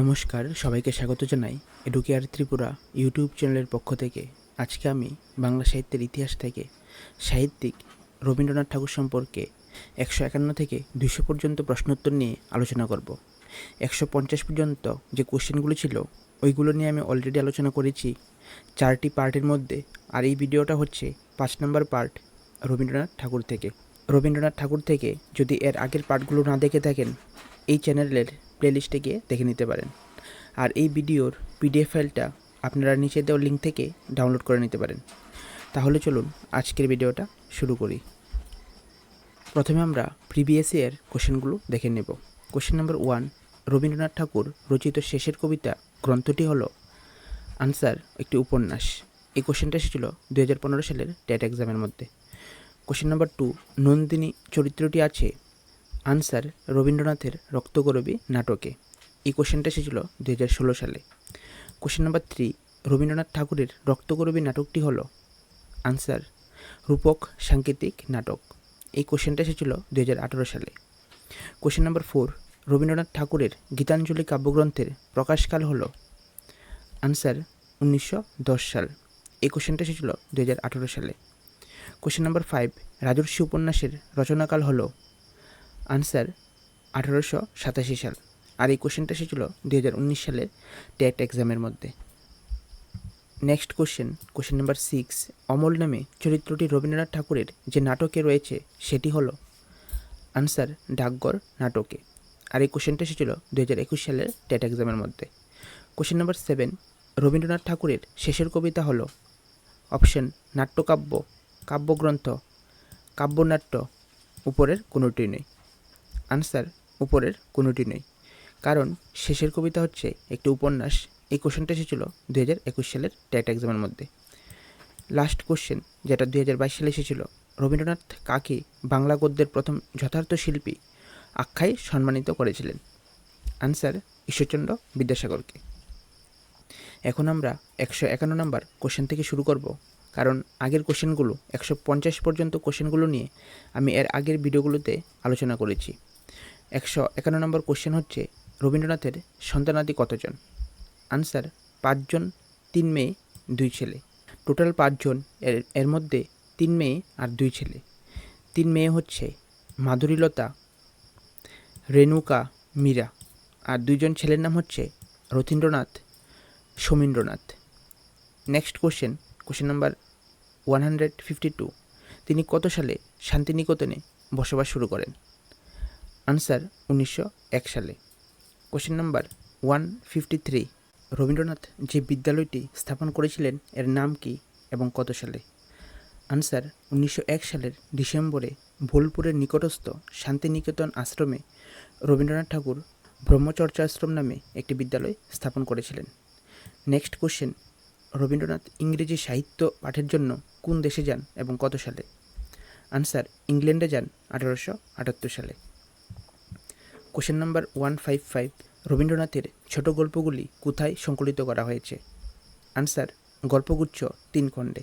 নমস্কার, সবাইকে স্বাগত জানাই এডুকেয়ার ত্রিপুরা ইউটিউব চ্যানেলের পক্ষ থেকে। আজকে আমি বাংলা সাহিত্যের ইতিহাস থেকে সাহিত্যিক রবীন্দ্রনাথ ঠাকুর সম্পর্কে একশো একান্ন থেকে দুশো পর্যন্ত প্রশ্নোত্তর নিয়ে আলোচনা করব। একশো পঞ্চাশ পর্যন্ত যে কোশ্চেনগুলো ছিল, ওইগুলো নিয়ে আমি অলরেডি আলোচনা করেছি। চারটি পার্টের মধ্যে, আর এই ভিডিওটা হচ্ছে পাঁচ নম্বর পার্ট রবীন্দ্রনাথ ঠাকুর থেকে। রবীন্দ্রনাথ ঠাকুর থেকে যদি এর আগের পার্টগুলো না দেখে থাকেন, এই চ্যানেলের প্লেলিস্টে গিয়ে দেখে নিতে পারেন। আর এই ভিডিওর পিডিএফ ফাইলটা আপনারা নিচে দেওয়া লিঙ্ক থেকে ডাউনলোড করে নিতে পারেন। তাহলে চলুন আজকের ভিডিওটা শুরু করি। প্রথমে আমরা প্রিভিয়াস ইয়ার কোশ্চেনগুলো দেখে নেব। Question number one Rabindranath Tagore রচিত শেষের কবিতা গ্রন্থটি হলো আনসার একটি উপন্যাস। এই কোশ্চেনটা এসেছিল দু হাজার পনেরো সালের টেট এক্সামের মধ্যে। কোশ্চেন নাম্বার টু নন্দিনী চরিত্রটি আছে আনসার রবীন্দ্রনাথের রক্তগরবী নাটকে। এই কোশ্চেনটা এসেছিল দু হাজার ষোলো সালে। কোশ্চেন নাম্বার থ্রি, রবীন্দ্রনাথ ঠাকুরের রক্তগরবী নাটকটি হল আনসার রূপক সাংকেতিক নাটক। এই কোশ্চেনটা এসেছিল দু হাজার আঠেরো সালে। কোশ্চেন নাম্বার ফোর, রবীন্দ্রনাথ ঠাকুরের গীতাঞ্জলি কাব্যগ্রন্থের প্রকাশকাল হল আনসার উনিশশো দশ সাল। এই কোশ্চেনটা এসেছিল দু হাজার আঠেরো সালে। কোশ্চেন নাম্বার ফাইভ, রাজর্ষি উপন্যাসের রচনাকাল হলো আনসার আঠারোশো সাতাশি সাল। আর এই কোশ্চেনটা এসেছিল দু হাজার উনিশ সালের টেট এক্সামের মধ্যে। Next question question number six Amal নামে চরিত্রটি রবীন্দ্রনাথ ঠাকুরের যে নাটকে রয়েছে সেটি হলো আনসার ডাকঘর নাটকে। আর এই কোশ্চেনটা এসেছিল দু হাজার একুশ সালের টেট এক্সামের মধ্যে। কোশ্চেন নাম্বার সেভেন রবীন্দ্রনাথ ঠাকুরের শেষের কবিতা হলো অপশন নাট্যকাব্য, কাব্যগ্রন্থ, কাব্যনাট্য, উপরের কোনোটি নেই আনসার উপরের কোনোটি নেই। কারণ শেষের কবিতা হচ্ছে একটি উপন্যাস। এই কোশ্চেনটা এসেছিল দু হাজার একুশ সালের টেট এক্সামের মধ্যে। লাস্ট কোশ্চেন যেটা দুই হাজার বাইশ সালে এসেছিল, রবীন্দ্রনাথ কাকে বাংলা গদ্যের প্রথম যথার্থ শিল্পী আখ্যায় সম্মানিত করেছিলেন? আনসার ঈশ্বরচন্দ্র বিদ্যাসাগরকে। এখন আমরা একশো একান্ন নম্বর কোশ্চেন থেকে শুরু করব। কারণ আগের কোশ্চেনগুলো একশো পঞ্চাশ পর্যন্ত কোশ্চেনগুলো নিয়ে আমি এর আগের ভিডিওগুলোতে আলোচনা করেছি। একশো একান্ন নম্বর কোশ্চেন হচ্ছে, রবীন্দ্রনাথের সন্তানাদি কতজন? আনসার পাঁচজন, তিন মেয়ে, দুই ছেলে। টোটাল পাঁচজন, এর এর মধ্যে তিন মেয়ে আর দুই ছেলে। তিন মেয়ে হচ্ছে মাধুরীলতা, রেণুকা, মীরা। আর দুইজন ছেলের নাম হচ্ছে Rathindranath, Samindranath. Next question question number one hundred fifty two তিনি কত সালে শান্তিনিকেতনে বসবাস শুরু করেন? আনসার উনিশশো এক সালে। Question number one fifty three. Rabindranath যে বিদ্যালয়টি স্থাপন করেছিলেন, এর নাম কি এবং কত সালে? আনসার উনিশশো এক সালের ডিসেম্বরে ভোলপুরের নিকটস্থ শান্তিনিকেতন আশ্রমে রবীন্দ্রনাথ ঠাকুর ব্রহ্মচর্যা আশ্রম নামে একটি বিদ্যালয় স্থাপন করেছিলেন। নেক্সট কোশ্চেন, রবীন্দ্রনাথ ইংরেজি সাহিত্য পাঠের জন্য কোন দেশে যান এবং কত সালে? আনসার, ইংল্যান্ডে যান আঠারোশো আটাত্তর সালে। Question number one five five রবীন্দ্রনাথের ছোট গল্পগুলি কোথায় সংকলিত করা হয়েছে? আনসার গল্পগুচ্ছ তিন খণ্ডে।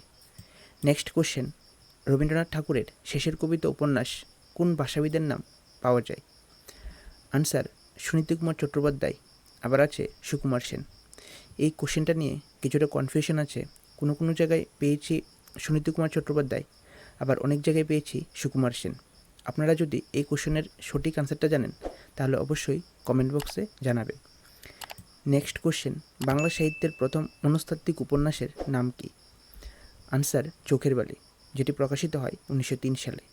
নেক্সট কোশ্চেন রবীন্দ্রনাথ ঠাকুরের শেষের কবিতা উপন্যাস কোন ভাষাবিদের নাম পাওয়া যায়? আনসার সুনীতি কুমার চট্টোপাধ্যায়, আবার আছে সুকুমার সেন। এই কোশ্চেনটা নিয়ে কিছুটা কনফিউশন আছে। কোনো কোনো জায়গায় পেয়েছি সুনীতি কুমার চট্টোপাধ্যায়, আবার অনেক জায়গায় পেয়েছি সুকুমার সেন। আপনারা যদি এই কোশ্চেনের সঠিক আনসারটা জানেন তাহলে অবশ্যই কমেন্ট বক্সে জানাবেন নেক্সট কোশ্চেন বাংলা সাহিত্যের প্রথম মনস্তাত্ত্বিক উপন্যাসের নাম কি? আনসার চোখের বালি, যেটি প্রকাশিত হয় উনিশশো তিন সালে।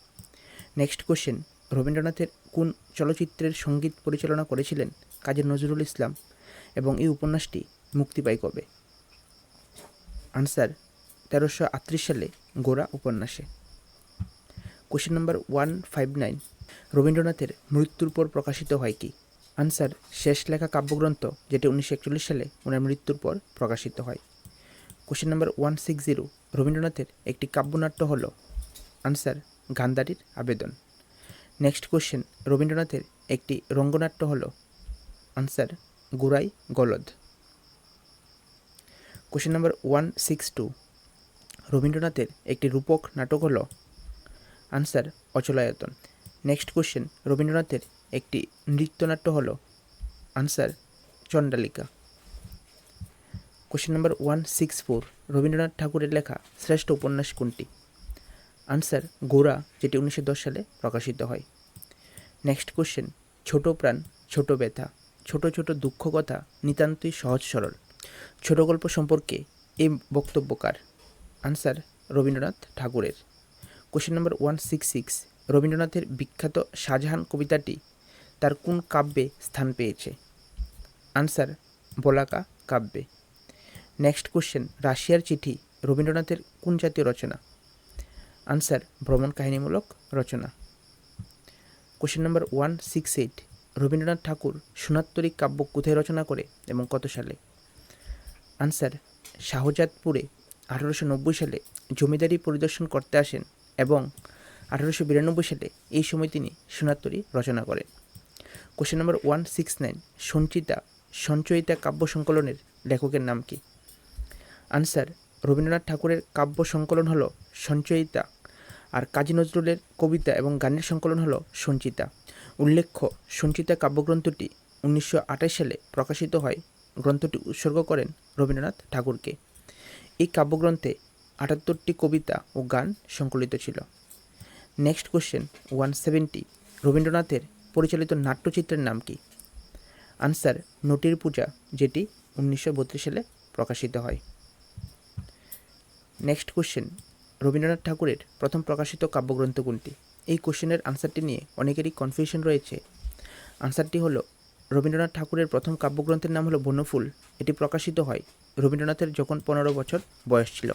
নেক্সট কোশ্চেন রবীন্দ্রনাথের কোন চলচ্চিত্রের সংগীত পরিচালনা করেছিলেন কাজী নজরুল ইসলাম এবং এই উপন্যাসটি মুক্তি পায় কবে? আনসার তেরোশো সালে গোরা উপন্যাসে। Question number one five nine রবীন্দ্রনাথের মৃত্যুর পর প্রকাশিত হয় কি? আনসার শেষ লেখা কাব্যগ্রন্থ, যেটি উনিশশো একচল্লিশ সালে ওনার মৃত্যুর পর প্রকাশিত হয়। Question number one six zero রবীন্দ্রনাথের একটি কাব্যনাট্য হল আনসার গান্ধারীর আবেদন। নেক্সট কোশ্চেন রবীন্দ্রনাথের একটি রঙ্গনাট্য হল আনসার গোড়াই গলদ। Question number one six two রবীন্দ্রনাথের একটি রূপক নাটক হল আনসার অচলায়তন নেক্সট কোশ্চেন, রবীন্দ্রনাথের একটি নৃত্যনাট্য হল answer Chandalika. Question number one six four, Rabindranath ঠাকুরের লেখা শ্রেষ্ঠ উপন্যাস কোনটি? আনসার গোরা, যেটি উনিশশো দশ সালে প্রকাশিত হয়। নেক্সট কোশ্চেন, ছোট প্রাণ, ছোট ব্যথা, ছোট ছোট দুঃখ কথা নিতান্তই সহজ সরল। ছোট গল্প সম্পর্কে এই বক্তব্যকার আনসার রবীন্দ্রনাথ ঠাকুরের। Question number one six six রবীন্দ্রনাথের বিখ্যাত শাহজাহান কবিতাটি তার কোন কাব্যে স্থান পেয়েছে? আনসার বলাকা কাব্যে। নেক্সট কোশ্চেন রাশিয়ার চিঠি, রবীন্দ্রনাথের কোন জাতীয় রচনা? আনসার ভ্রমণ কাহিনীমূলক রচনা। Question number one six eight Rabindranath Thakur সোনাত্তরী কাব্য কোথায় রচনা করে এবং কত সালে? আনসার শাহজাদপুরে আঠারোশো নব্বই সালে জমিদারি পরিদর্শন করতে আসেন এবং আঠারোশো বিরানব্বই সালে এই সময় তিনি সোনাত্তরী রচনা করেন। Question number one six nine Sanchita, Sanchayita কাব্য সংকলনের লেখকের নাম কি? আনসার রবীন্দ্রনাথ ঠাকুরের কাব্য সংকলন হলো সঞ্চয়িতা আর কাজী নজরুলের কবিতা এবং গানের সংকলন হলো সঞ্চিতা। উল্লেখ্য, সঞ্চিতা কাব্যগ্রন্থটি উনিশশো আঠাশ সালে প্রকাশিত হয়। গ্রন্থটি উৎসর্গ করেন রবীন্দ্রনাথ ঠাকুরকে। এই কাব্যগ্রন্থে আটাত্তরটি কবিতা ও গান সংকলিত ছিল। নেক্সট কোশ্চেন ওয়ান সেভেন্টি রবীন্দ্রনাথের পরিচালিত নাট্যচিত্রের নাম কি? আনসার নটির পূজা, যেটি উনিশশো বত্রিশ সালে প্রকাশিত হয়। নেক্সট কোশ্চেন রবীন্দ্রনাথ ঠাকুরের প্রথম প্রকাশিত কাব্যগ্রন্থ কোনটি? এই কোশ্চেনের আনসারটি নিয়ে অনেকেরই কনফিউশন রয়েছে। আনসারটি হলো, রবীন্দ্রনাথ ঠাকুরের প্রথম কাব্যগ্রন্থের নাম হলো বনফুল। এটি প্রকাশিত হয় রবীন্দ্রনাথের যখন পনেরো বছর বয়স ছিল।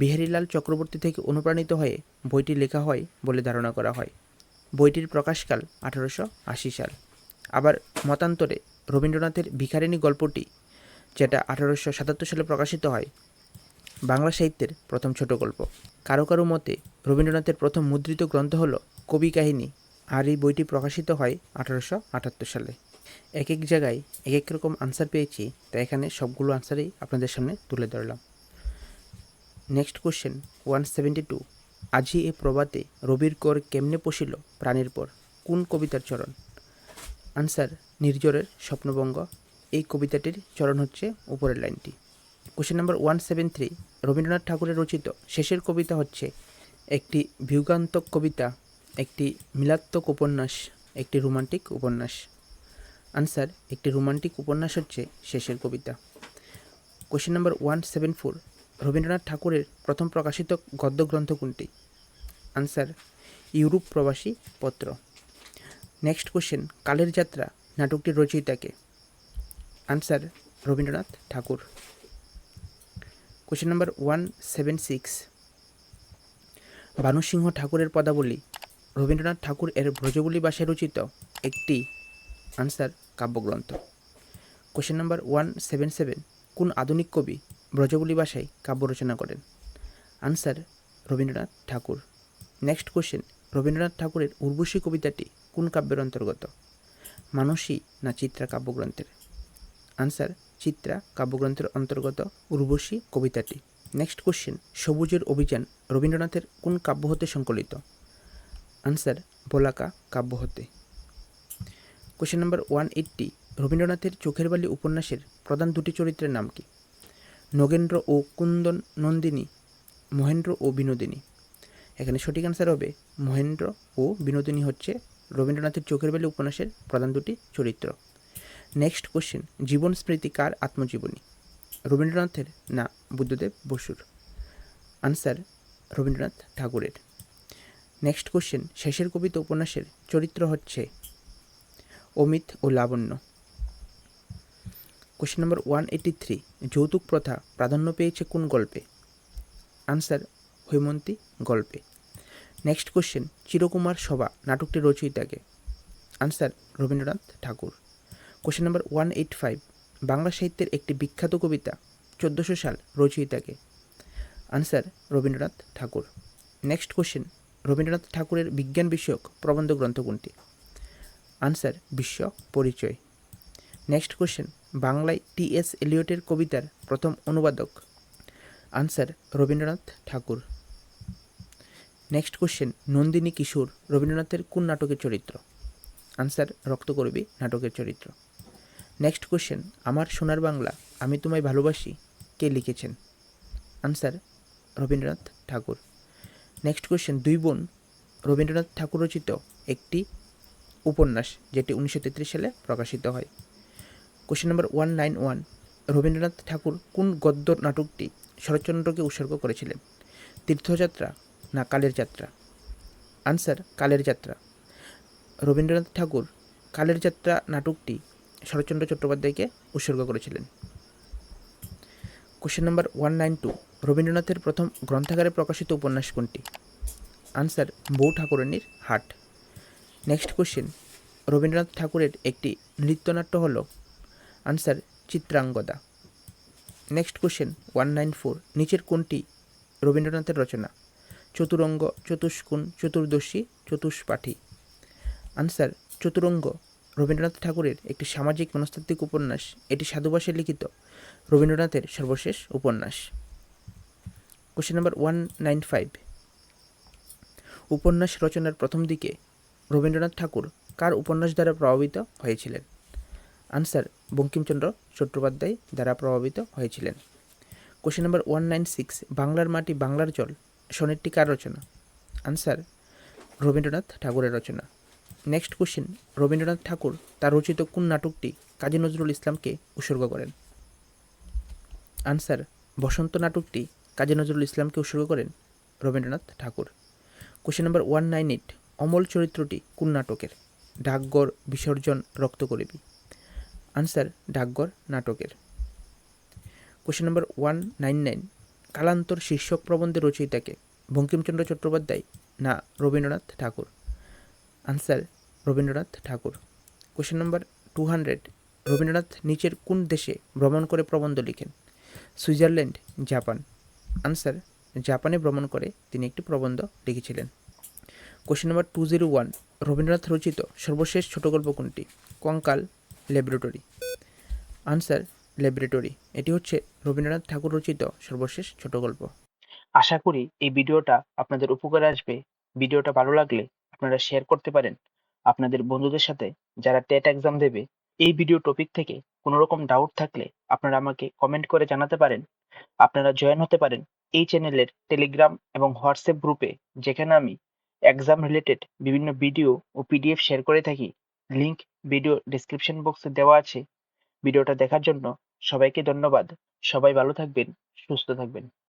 বিহারীলাল চক্রবর্তী থেকে অনুপ্রাণিত হয়ে বইটি লেখা হয় বলে ধারণা করা হয়। বইটির প্রকাশকাল আঠারোশো আশি সাল। আবার মতান্তরে রবীন্দ্রনাথের ভিখারিণী গল্পটি, যেটা আঠারোশো সাতাত্তর সালে প্রকাশিত হয়, বাংলা সাহিত্যের প্রথম ছোট গল্প। কারও কারও মতে রবীন্দ্রনাথের প্রথম মুদ্রিত গ্রন্থ হলো কবি কাহিনী, আর এই বইটি প্রকাশিত হয় আঠারোশো আটাত্তর সালে। এক এক জায়গায় এক এক রকম আনসার পেয়েছি, তাই এখানে সবগুলো আনসারই আপনাদের সামনে তুলে ধরলাম। Next question one seventy two আজি এ প্রবাতে রবির কর কেমনে পশিল প্রাণীর পর? কোন কবিতার চরণ? আনসার নির্জরের স্বপ্নবঙ্গ। এই কবিতাটির চরণ হচ্ছে উপরের লাইনটি। Question number one seven three Rabindranath ঠাকুরের রচিত শেষের কবিতা হচ্ছে একটি ভিউগান্তক কবিতা, একটি মিলাত্মক উপন্যাস, একটি রোমান্টিক উপন্যাস। আনসার একটি রোমান্টিক উপন্যাস হচ্ছে শেষের কবিতা। Question number one seven four Rabindranath ঠাকুরের প্রথম প্রকাশিত গদ্যগ্রন্থ কোনটি? আনসার, ইউরোপ প্রবাসী পত্র। নেক্সট কোশ্চেন, কালের যাত্রা নাটকটির রচয়িতাকে answer, Rabindranath Thakur. Question number one seven six. Bhanusingha ঠাকুরের পদাবলী, রবীন্দ্রনাথ ঠাকুর এর ব্রজবলী ভাষায় রচিত একটি আনসার কাব্যগ্রন্থ। Question number one seven seven, কোন আধুনিক কবি ব্রজবলী ভাষায় কাব্য রচনা করেন। Answer Rabindranath Thakur. Next question, Rabindranath ঠাকুরের উর্বশী কবিতাটি কোন কাব্যের অন্তর্গত? মানসী না চিত্রা কাব্যগ্রন্থের? আনসার, চিত্রা কাব্যগ্রন্থের অন্তর্গত উর্বশী কবিতাটি। নেক্সট কোশ্চেন, সবুজের অভিযান রবীন্দ্রনাথের কোন কাব্য হতে সংকলিত? আনসার, বলাকা কাব্য হতে। কোশ্চেন নাম্বার ওয়ান এইট্টি, রবীন্দ্রনাথের চোখের বালি উপন্যাসের প্রধান দুটি চরিত্রের নাম কি? নগেন্দ্র ও কুন্দন নন্দিনী, মহেন্দ্র ও বিনোদিনী। এখানে সঠিক অ্যান্সার হবে, মহেন্দ্র ও বিনোদিনী হচ্ছে রবীন্দ্রনাথের চোখের বালি উপন্যাসের প্রধান দুটি চরিত্র। নেক্সট কোশ্চেন জীবন স্মৃতি কার আত্মজীবনী? রবীন্দ্রনাথের না, বুদ্ধদেব বসুর? আনসার রবীন্দ্রনাথ ঠাকুরের। নেক্সট কোশ্চেন শেষের কবিতা উপন্যাসের চরিত্র হচ্ছে অমিত ও Labanya. Question number one eighty three যৌতুক প্রথা প্রাধান্য পেয়েছে কোন গল্পে? আনসার হৈমন্তী গল্পে। নেক্সট কোশ্চেন চিরকুমার সভা নাটকটি রচয়িতাকে answer Rabindranath Thakur question number one eight five Bangla সাহিত্যের একটি বিখ্যাত কবিতা, চোদ্দোশো সাল রচয়িতাকে answer Rabindranath Thakur next question Rabindranath ঠাকুরের বিজ্ঞান বিষয়ক প্রবন্ধ গ্রন্থ কোনটি? আনসার বিশ্ব পরিচয় নেক্সট কোশ্চেন বাংলায় টি এস এলিয়টের কবিতার প্রথম অনুবাদক। Answer Rabindranath Thakur. Next question Nandini Kishore, রবীন্দ্রনাথের কোন নাটকের চরিত্র? আনসার রক্তকরবী নাটকের চরিত্র। নেক্সট কোশ্চেন আমার সোনার বাংলা, আমি তোমায় ভালোবাসি, কে লিখেছেন? Answer Rabindranath Thakur. Next question দুই বোন, রবীন্দ্রনাথ ঠাকুর রচিত একটি উপন্যাস, যেটি উনিশশো তেত্রিশ সালে প্রকাশিত হয়। Question number one nine one Rabindranath Thakur কোন গদ্য নাটকটি শরৎচন্দ্রকে উৎসর্গ করেছিলেন? তীর্থযাত্রা না কালের যাত্রা? আনসার কালের যাত্রা। রবীন্দ্রনাথ ঠাকুর কালের যাত্রা নাটকটি শরৎচন্দ্র চট্টোপাধ্যায়কে উৎসর্গ করেছিলেন। Question number one nine two রবীন্দ্রনাথের প্রথম গ্রন্থাগারে প্রকাশিত উপন্যাস কোনটি? আনসার বউ ঠাকুরানীর হাট। নেক্সট কোশ্চেন রবীন্দ্রনাথ ঠাকুরের একটি নৃত্যনাট্য হল answer Chitrangada next question one nine four নিচের কোনটি? রবীন্দ্রনাথের রচনা। চতুরঙ্গ, চতুষ্কুণ, চতুর্দশী, চতুষ্পাঠী। আনসার চতুরঙ্গ, রবীন্দ্রনাথ ঠাকুরের একটি সামাজিক মনস্তাত্ত্বিক উপন্যাস। এটি সাধুভাষায় লিখিত। রবীন্দ্রনাথের সর্বশেষ উপন্যাস। Question number one nine five উপন্যাস রচনার প্রথম দিকে রবীন্দ্রনাথ ঠাকুর কার উপন্যাস দ্বারা প্রভাবিত হয়েছিলেন? আনসার বঙ্কিমচন্দ্র চট্টোপাধ্যায় দ্বারা প্রভাবিত হয়েছিলেন। Question number one nine six বাংলার মাটি বাংলার জল সনেটটি কার রচনা? আনসার রবীন্দ্রনাথ ঠাকুরের রচনা। নেক্সট কোশ্চেন রবীন্দ্রনাথ ঠাকুর তার রচিত কোন নাটকটি কাজী নজরুল ইসলামকে উৎসর্গ করেন? আনসার বসন্ত নাটকটি কাজী নজরুল ইসলামকে উৎসর্গ করেন Rabindranath Thakur. Question number one nine eight Amal চরিত্রটি কোন নাটকের? ডাকঘর, বিসর্জন রক্তকরবী আনসার ডাকঘর নাটকের। Question number one nine nine Kalantar শীর্ষক প্রবন্ধের রচয়িতাকে বঙ্কিমচন্দ্র চট্টোপাধ্যায় না Rabindranath Thakur? Answer Rabindranath Thakur. Question number two hundred Rabindranath নিচের কোন দেশে ভ্রমণ করে প্রবন্ধ লিখেন? Switzerland, Japan. আনসার জাপানে ভ্রমণ করে তিনি একটি প্রবন্ধ লিখেছিলেন। Question number two zero one Rabindranath রচিত সর্বশেষ ছোট গল্প কোনটি? কঙ্কাল ল্যাবরেটরি। Answer, laboratory. এটি হচ্ছে রবীন্দ্রনাথ ঠাকুর রচিত সর্বশেষ ছোট গল্প। আশা করি এই ভিডিওটা আপনাদের উপকারে আসবে। ভিডিওটা ভালো লাগলে আপনারা শেয়ার করতে পারেন। আপনাদের বন্ধুদের সাথে যারা টেট এক্সাম দেবে, এই ভিডিও টপিক থেকে কোনো রকম ডাউট থাকলে আপনারা আমাকে কমেন্ট করে জানাতে পারেন। আপনারা জয়েন হতে পারেন এই চ্যানেলের টেলিগ্রাম এবং হোয়াটসঅ্যাপ গ্রুপে যেখানে আমি এক্সাম রিলেটেড বিভিন্ন ভিডিও ও পিডিএফ শেয়ার করে থাকি। লিংক ভিডিও ডিসক্রিপশন বক্সে দেওয়া আছে। ভিডিওটা দেখার জন্য সবাইকে ধন্যবাদ। সবাই ভালো থাকবেন, সুস্থ থাকবেন।